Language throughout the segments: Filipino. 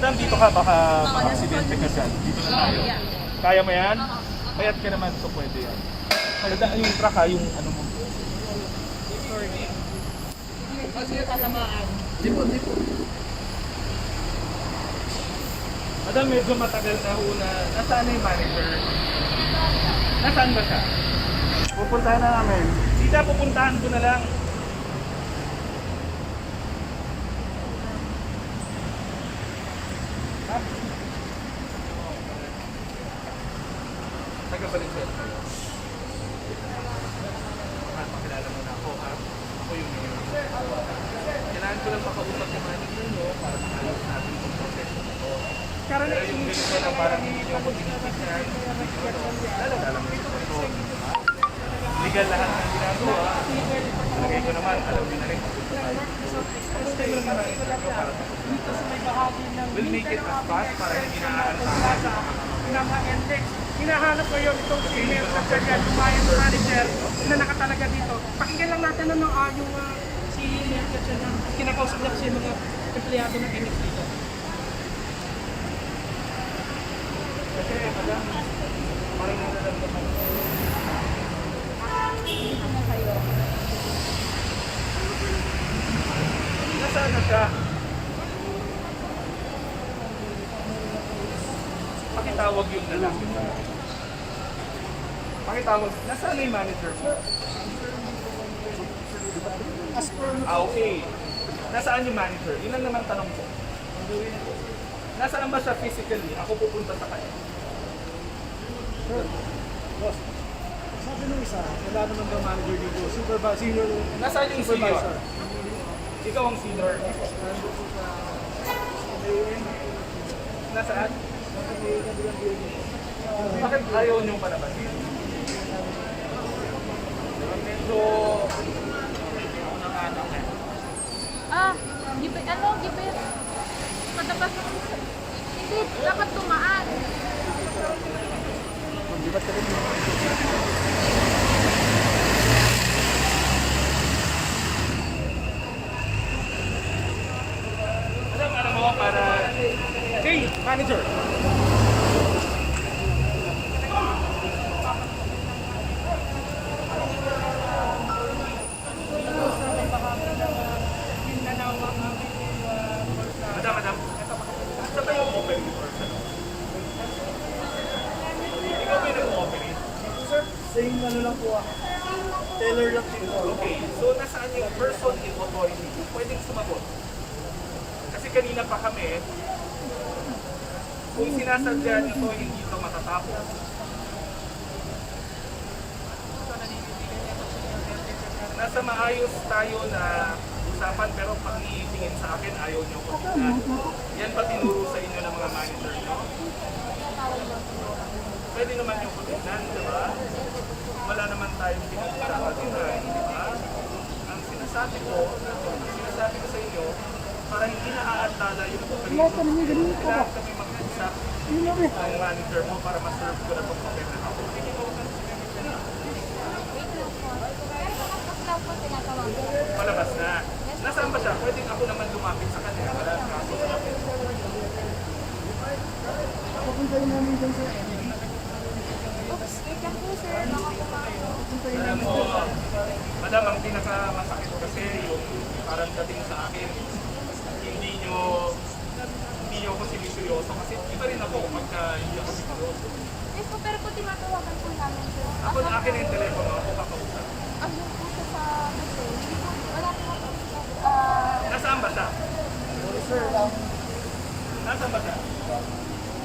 Madam, dito ka, baka maka-aksidente ka dyan. Dito na tayo. Kaya mo yan? Payat ka naman, so pwede yan. Maganda yung truck ha, yung ano mo. Madam, medyo matagal na ho na. Nasaan na yung manager? Nasaan ba siya? Pupuntahan na namin. Sita, pupuntahan ko na lang. Ha? Taga Valenzuela kayo. Ha, pakilala mo na ako ha. Ako yung mayor. Kailangan ko lang makausap yung manager nyo para maayos natin yung proseso na to. Pero yung ganito na parang hindi nyo ako tinitignan, lalala lang dito ito. Legal lahat ng ginagawa. Lagay ko naman, alam niyo na rin. Kamusta yung mga interview para sa We'll make it as fast para hindi na aalala. Pinaka-index. Hinahanap ko yun itong email sa yung client manager na nakatalaga dito. Pakinggan lang natin ano ah, yung ah, si email kasi na kinakausap niya kasi mga empleyado ng NX dito. Kasi, madam, parang nararamdaman ko. Nasaan na siya? Pakitawag yung lalaki. Pakitawag. Nasaan na yung manager mo? Ah, okay. Nasaan yung manager? Yun lang naman tanong ko. Nasaan ba siya physically? Ako pupunta sa kanya. Boss, sabi nung isa, wala naman daw manager dito. Supervisor, senior Nasaan yung senior? supervisor. Ikaw ang senior. Nasaan? Bakit ayaw niyong palabasin? Medyo... Ah, gibe, ano, gibe. Matapas. Hindi, dapat tumaan. Di ba mo, para... Hey, manager! Madam, madam. Saan ba yung opening person? Ikaw ba yung nag-operate? Sir, same ano lang po ah. Taylor lang dito. Okay, so nasaan yung person in authority? Pwedeng sumagot. Kasi kanina pa kami, kung sinasadya nyo to, hindi to matatapos. Nasa maayos tayo na usapan pero pag nitingin sa akin, ayaw nyo ko tingnan. Yan ba tinuro sa inyo ng mga manager nyo? Pwede naman yung ko tingnan, di ba? wala naman tayong pinagkakatinan, di ba? Ang sinasabi ko, ang sinasabi ko sa inyo, para hindi na aalala yung operation, kailangan kami mag-usap ang manager mo para ma-serve ko na itong papel na ako. Palabas na. Nasaan ba siya? Pwedeng ako naman lumapit sa kanya. Wala sa akin. Pupuntahin namin dyan sir. Oops, wait lang po sir. Baka mo, madam, ang pinakamasakit kasi yung parang dating sa akin, nyo hindi ako siniseryoso kasi iba rin ako pagka hindi ako seryoso. Yes po, pero po tinatawagan po namin sir. Ako na akin yung telepono, ako kakausap. Ayun po siya sa kasi. Hindi po, wala po ako. Ah, Nasaan ba siya? Sorry sir, um, Nasaan ba siya?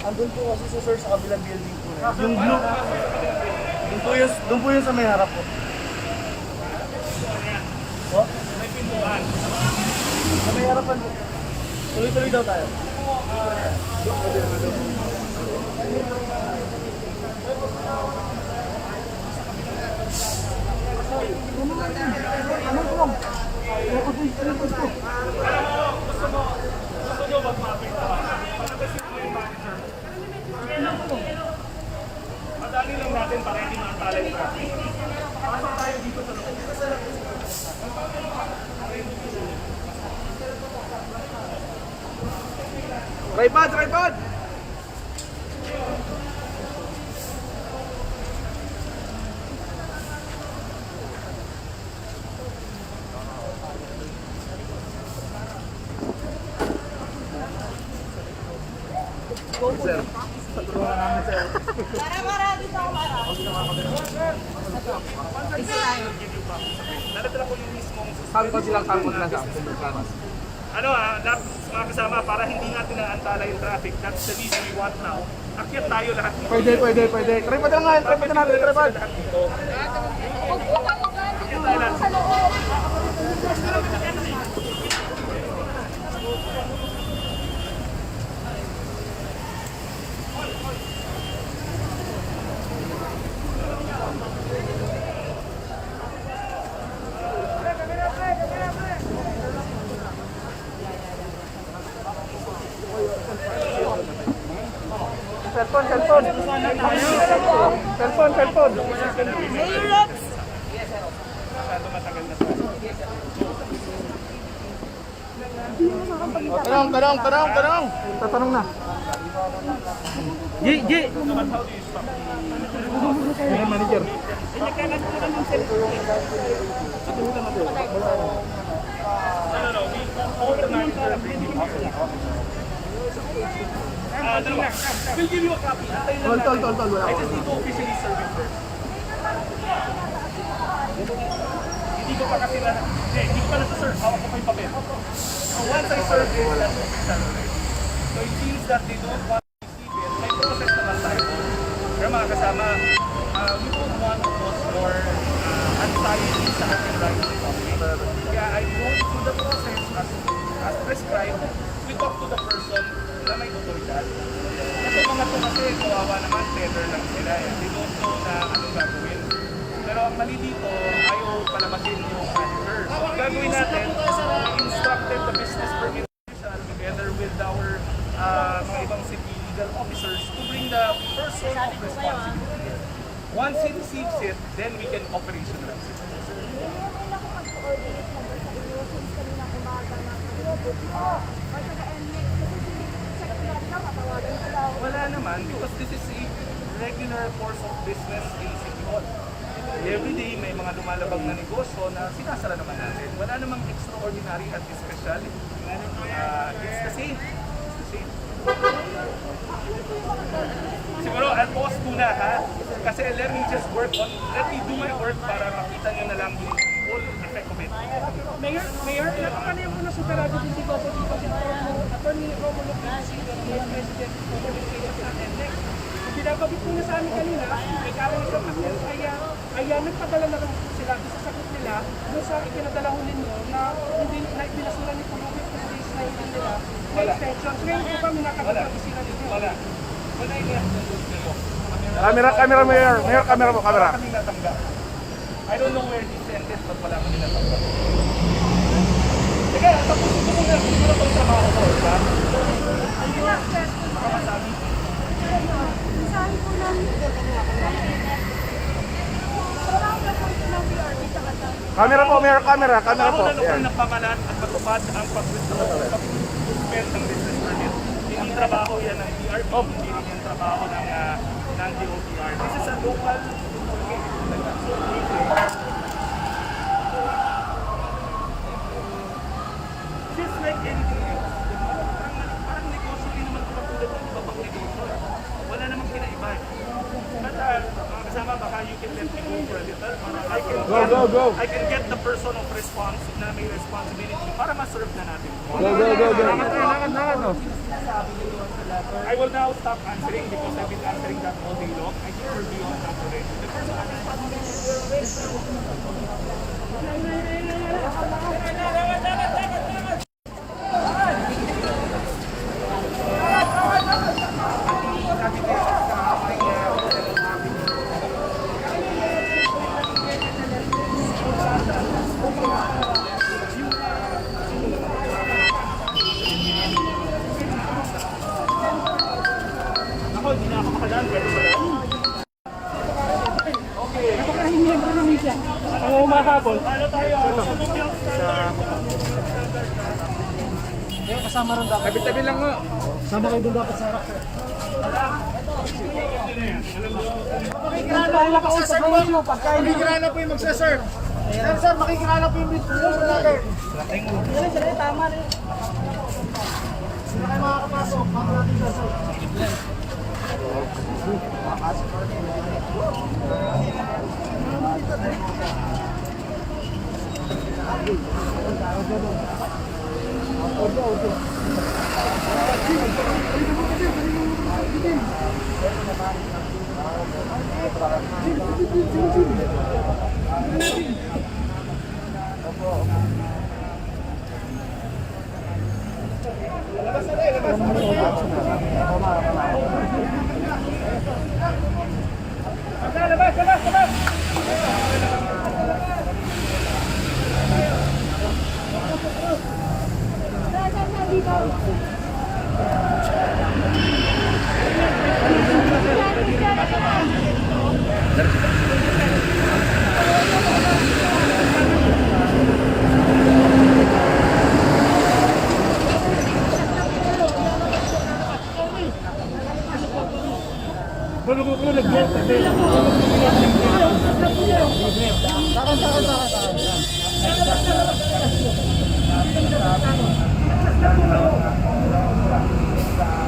andun po kasi sa sir sa kabilang building po. eh. Yung blue. Doon po yung, doon po yung sa may harap po. Po? May pintuan. Sa may harapan po. Tuloy-tuloy daw tayo. Para, para, dito ako para. Nadadala ko yung mismong Sabi ko silang sample na sa ano ah, mga kasama, para hindi natin naantala yung traffic. That's the reason we want now. Akyat tayo lahat. Pwede, pwede, pwede. Tripod na nga, tripod na natin, tripod. Lahat. Huwag po dyan. Sa loob. Cellphone, cellphone. Mayor Rex. Tanong, tanong, tanong, tanong. Tatanong na. G, G. Ayan, manager. Ah, dalawa. We'll give you a copy. Tol, tol, tol, tol. I just need to officially serve you first. Hindi ko pa kasi na, hindi, hindi ko pa nasa-serve. Hawak ko pa yung papel. So once I serve it, that's official. So it means that they don't want to receive it. May process naman tayo. Pero mga kasama, uh, we don't want to cause more uh, anxiety sa ating public. Kaya I go through the process as, as prescribed. We talk to the person na may otoridad. Kasi mga to kasi kawawa naman, tether lang sila eh. They don't know na anong gagawin. Pero ang mali dito, ayaw palabasin yung answer. So ang gagawin natin, we instructed the business permit official together with our uh, mga ibang city legal officers to bring the person of responsibility. Once he receives it, then we can operationalize it. Nakapag-coordinate na ba sa Wala naman because this is a regular course of business in City Hall. Every day may mga lumalabag na negosyo na sinasara naman natin. Wala namang extraordinary at special. Uh, it's the same. It's the same. Siguro, I'll pause muna ha. Kasi let me just work on, let me do my work para makita nyo na lang yung full effect of it. Mayor, Mayor, na yung superado din dito po dito si Attorney Romulo Pinsi, Vice President of Communications at NLEX. Ang pinagabit po niya sa amin kanina, sa ay, ah, ay ah, nagpadala na lang po sila, isa sagot nila, doon sa ikinadala ho ninyo na hindi na binasura ni Pulubit kung days na hindi nila na extensions. Ngayon po kami nakapagpapis sila ninyo. Wala. Wala yung nasa kayo. Camera, camera, mayor. Mayor, camera po, camera. Wala kaming natanggap. I don't know where he sent it, but wala kami natanggap. Camera po, mayor, camera, camera Ako po. Ayan. na pamalat at matupad ang pag-suspend ng business permit. Hindi trabaho yan ng BRB, hindi rin yung trabaho ng, uh, ng DOTR. This is a local Just like anything else. Parang, parang negosyo din naman katulad ng iba pang negosyo. Wala namang kinaiba. But uh, kasama, baka you can let me go for a little. Para I can Go, go, go. I can get the person of response na may responsibility para ma-serve na natin. Go, go, go, go. I will now stop answering because I've been answering that all day long. I think we're beyond that already. The person of responsibility kasama rin dapat. Tabi-tabi lang mo. Sama kayo doon dapat sa harap. Sir mo, pagka hindi Makikirana po yung magsaserve. Sir, sir, makikirana po yung business natin. Sir, sir, tama rin. Sino kayo makakapasok? Mga natin sa sir. Sir, sir, sir, dito. Sir, sir, sir. Atras Thank you.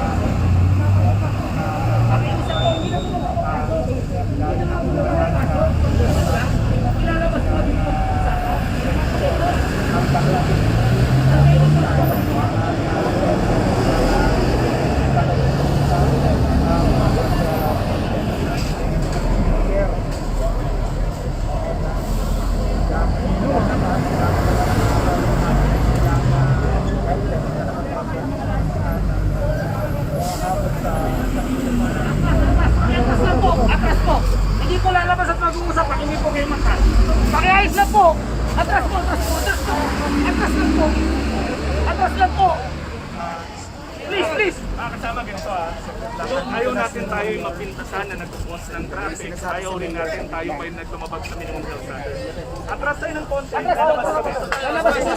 Na nagkukos ng traffic. Ayaw rin natin tayo pa yung nagtumabag sa minimum health standard. Atras tayo ng konti. Lalabas kami. Lalabas po.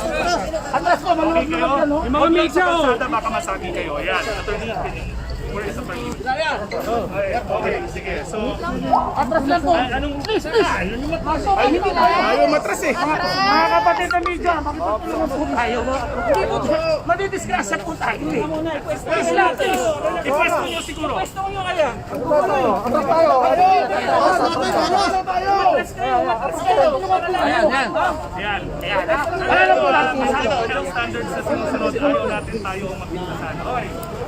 Atras po, mga ano? Yung mga media oh. baka masagi kayo. Yan. Attorney, where is attorney? Okay, okay, sige. So, Atras lang po. anong... Please, please. Ay, hindi tayo. Ayaw matras eh. Mga kapatid na media, makipagtulungan po tayo. Hindi po, madidisgrasya po tayo eh. Please lang, please. I-pwesto nyo siguro. Pwesto nyo kaya. Atras tayo. Atras kayo, atras kayo. Ayan, yan. Yan. Ayan, ha? Wala lang po natin. Masyado health standards na sinusunod. Ayaw natin tayo mapintasan. Okay.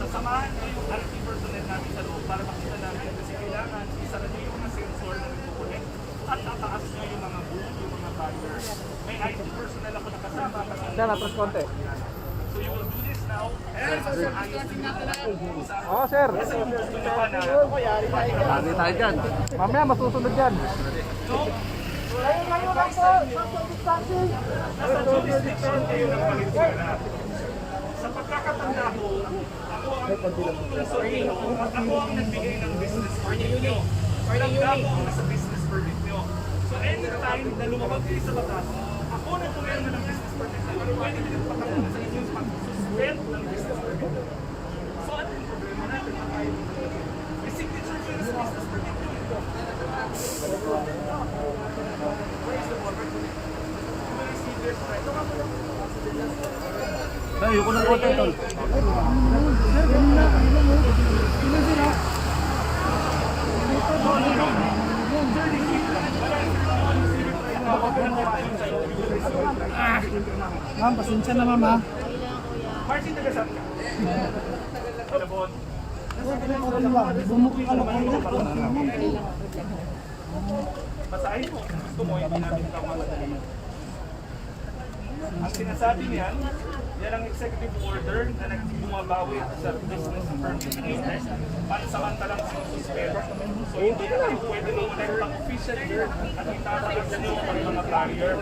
sasamahan nyo yung RT personnel natin sa loob para makita namin kasi kailangan isara nyo yung mga sensor na nagpo-connect at tataas nyo yung mga booth, yung mga barriers. May IT personnel ako nakasama kasi Sir, atras konti. so you will do this now ayos din natin ang sa Oo, sir. kasi yung gusto nyo pa na Lagi tayo dyan. Mamaya masusunod yan. jurisdiction kayo ng Valenzuela. Sa pagkakatanda ko, ako ang ako nagbigay ng business permit nyo. Tanggap ko ang nasa business permit nyo. So anytime na lumabag kayo sa batas, ako na pumirma ng business permit nyo, pwede din patanong sa inyong pag-suspend ng business permit. So ano yung problema natin? May signature na sa business permit nyo. Where is the water? May receivers, right? Tayo ko ng konti, tol. Ma'am, pasensya na ma'am ha. Martin, taga saan ka? Bumukli ka na kayo. Basahin mo. Gusto mo, hindi namin ikaw mamadali. Ang sinasabi niyan, Yan ang executive order na nagbumabawi sa business permit. Pansamantalang sinususpend. So hindi na kayo pwede lumunay pang officially at itatagad na nyo ang mga barrier.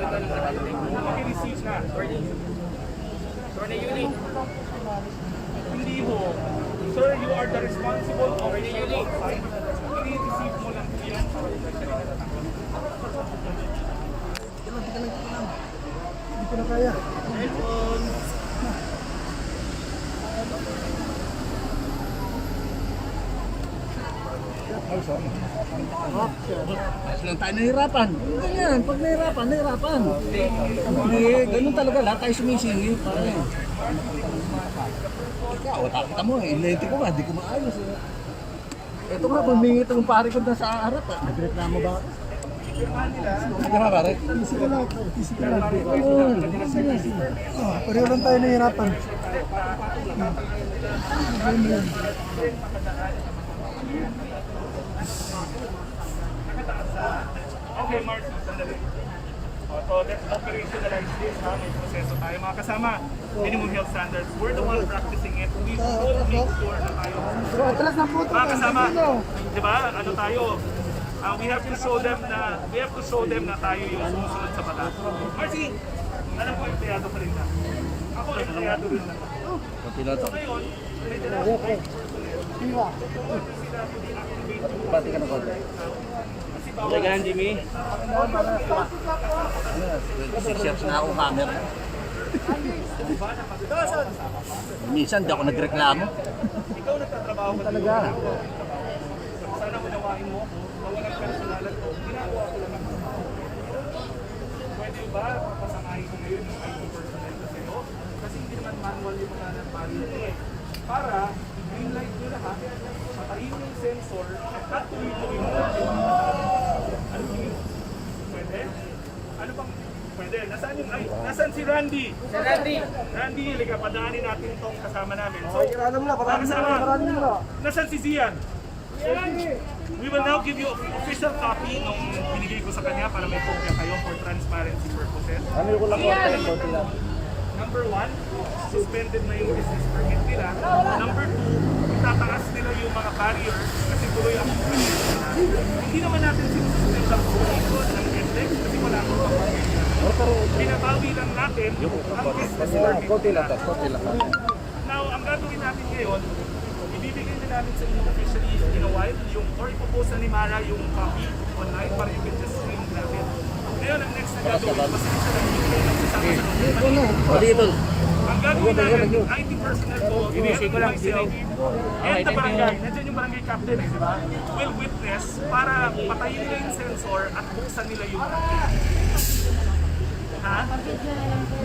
Makireceive na. Hindi ho. Sir, you are the responsible officer outside. I-receive mo lang yan para. Hindi ko na kaya. Ayos lang tayo nahirapan. Ganyan, pag nahirapan, nahirapan. Hindi, ganun talaga, lahat tayo sumisingi. Pare. Ikaw, takita mo eh, lente ko nga, di ko maayos eh. Ito nga, bumingi itong pare ko na sa harap. ah. Nagreklamo ba? Sige nga pare. Easy ka lang. Easy ka lang. Sige, sige. Oh, pareho lang tayo nahihirapan. Okay, Mark, sandali. So, let's operationalize this, ha? May proseso tayo. Mga kasama, minimum health standards. We're the one practicing it. We will make sure na tayo. Atlas na po. Mga kasama, di ba, ano tayo, uh, we have to show them na, we have to show them na tayo yung sumusunod sa batas. Marcy, alam ko, empleyado ka rin na. Ako, empleyado rin na. To. Ngayon, may dala- Pati ka na konti. Ganyan, Jimmy. Six na ako camera. Minsan di ako nagreklamo. ikaw nagtatrabaho ka Talaga. sana unawain mo ako, mawalang personalan ko, ginagawa ko lang ako. Pwede ba papasamahin ko ngayon yung IT personnel ko sa'yo? Kasi hindi naman manual yung mga nagpalito eh. Para i-green light nyo lahat, patayin yung sensor, at tuloy-tuloy mo lang yung Ano yun? Pwede? Ano bang Pwede. Nasaan yung, ay, nasaan si Randy? Si Randy. Randy, liga, padaanin natin tong kasama namin. So, Alam mo na, mga kasama, Maraming mo na. nasaan si Zian? We will now give you official copy nung binigay ko sa kanya para may kopya kayo for transparency purposes. Ano ko lang konti, lang. Number one, suspended na yung business permit nila. Number two, itataas nila yung mga barriers kasi tuloy ang Hindi naman natin sinususpend ang position ng NLEX kasi wala akong pagpapit. Binabawi lang natin ang business permit nila. Now, ang gagawin natin ngayon, ibibigay na namin sa inyo officially while yung or ipopose na ni Mara yung copy online para you can just screen natin. Ngayon, ang next na gagawin, pasensya na hindi kayo nagsasama sa dito. Ang gagawin yung IT personnel ko, ko lang myself, and the barangay, nandiyan yung barangay captain eh, di ba? Will witness para patayin nila yung sensor at buksan nila yung Ha?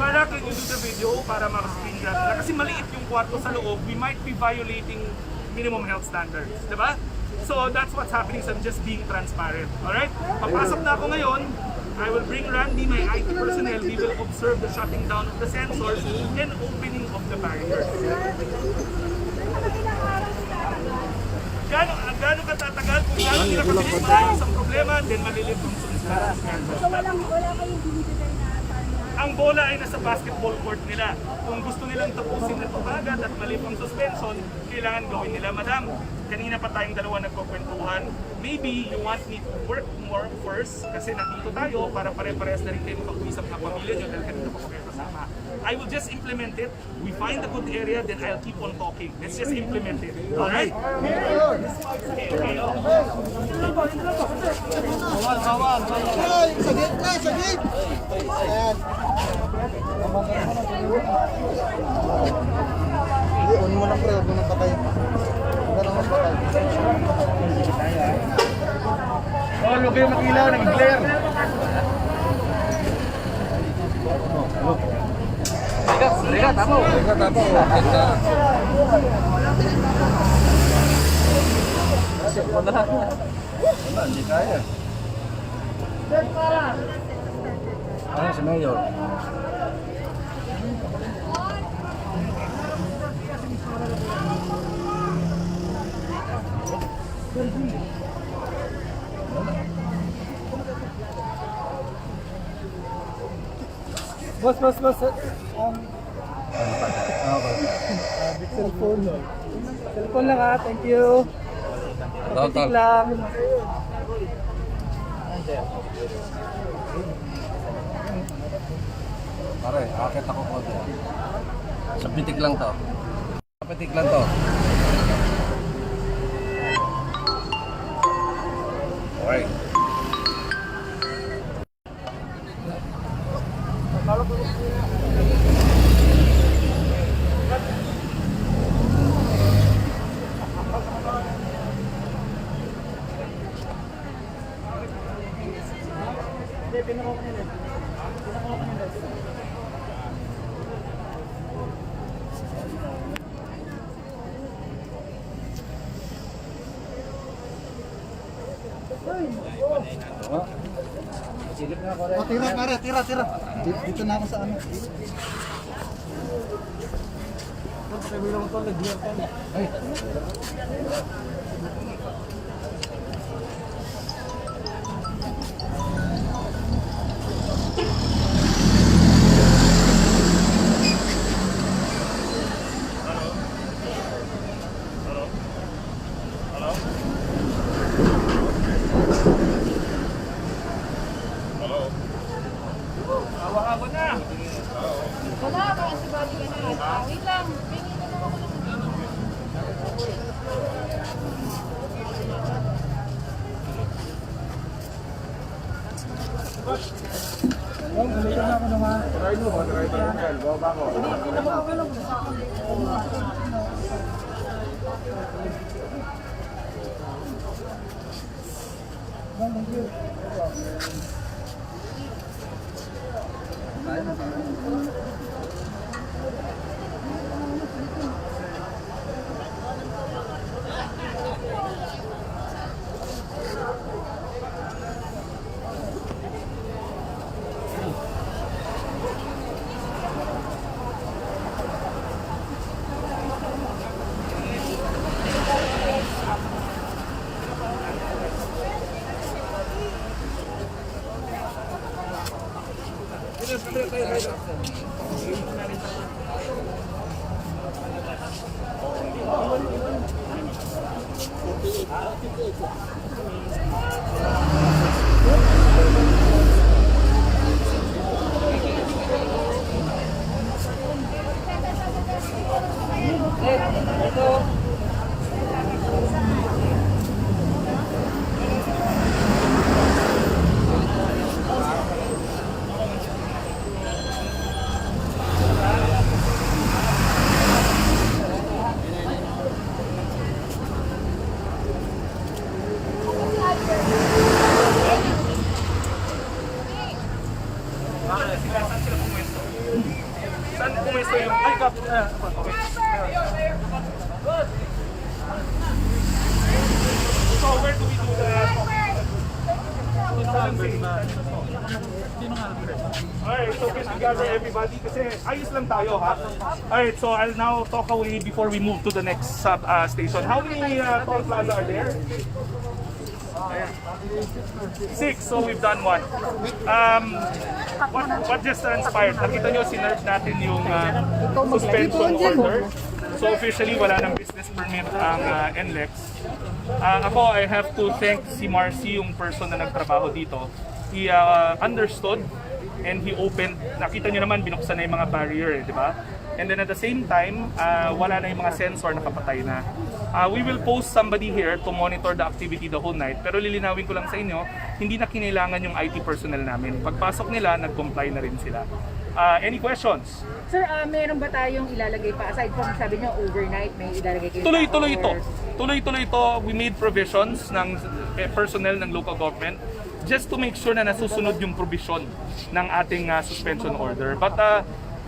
Mara, can you do the video para maka-screen grab nila? Kasi maliit yung kwarto sa loob, we might be violating minimum health standards, di ba? So that's what's happening, so I'm just being transparent. Alright? Papasok na ako ngayon, I will bring Randy, my IT personnel, we will observe the shutting down of the sensors and opening of the barriers. Gano'n gano'n ka tatagal? Kung gano'n nila kabilis maayos ang problema, then maliliit ang sunod. So walang, wala kayong binibigay na? Ang bola ay nasa basketball court nila. Kung gusto nilang tapusin na ito agad at mali pang suspension, kailangan gawin nila. Madam, kanina pa tayong dalawa nagkukwentuhan. Maybe you want me to work more first kasi nandito tayo para pare-parehas na rin kayo makapag-usap ng pamilya nyo dahil kanina pa kayo kasama. I will just implement it. We find a good area, then I'll keep on talking. Let's just implement it. Alright? Okay, okay. oh. Mo lang pre, huwag mo nang patay. Huwag ka naman patay. Oh, lugi yung makilaw, nag-glare. Riga, tama. Riga, tama. Wala, hindi kaya. Ano si Mayor? Boss, boss, boss. Um, Cellphone. Cellphone lang ha, thank you. Tik lang. Pare, akit ako po doon. Sa pitik lang to. Sa pitik lang to. Okay. Oh, tira, tira. Dito, na ako sa ano. Hawa-hawa Bakit? Yeah. Alright, so please gather everybody kasi ayos lang tayo ha. Alright, so I'll now talk away before we move to the next sub uh, station. How many uh, toll plaza are there? Six, so we've done one. Um, what, what just transpired? Nakita nyo, sinerve natin yung uh, suspension order. So officially, wala ng business permit ang uh, NLEX. Uh, ako, I have to thank si Marcy, yung person na nagtrabaho dito. He uh, understood and he opened, nakita nyo naman, binuksan na yung mga barrier, eh, di ba? And then at the same time, uh, wala na yung mga sensor nakapatay na. Uh, we will post somebody here to monitor the activity the whole night. Pero lilinawin ko lang sa inyo, hindi na kinailangan yung IT personnel namin. Pagpasok nila, nag-comply na rin sila. Uh, any questions? Sir, ah, meron ba tayong ilalagay pa? Aside from sabi niyo overnight, may ilalagay kayo Tuloy-tuloy ito. Tuloy-tuloy ito. We made provisions ng eh, personnel ng local government just to make sure na nasusunod yung provision ng ating uh, suspension order. But uh,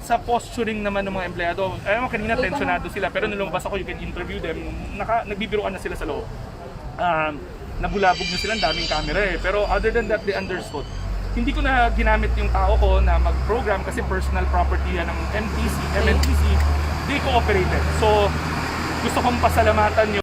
sa posturing naman ng mga empleyado, alam mo kanina tensionado sila pero nung lumabas ako you can interview them, naka, nagbibiroan na sila sa loob. Um, nabulabog na sila, daming camera eh. Pero other than that, they understood. Hindi ko na ginamit yung tao ko na mag-program kasi personal property yan ng MTC, MNTC. They cooperated. So, gusto kong pasalamatan yung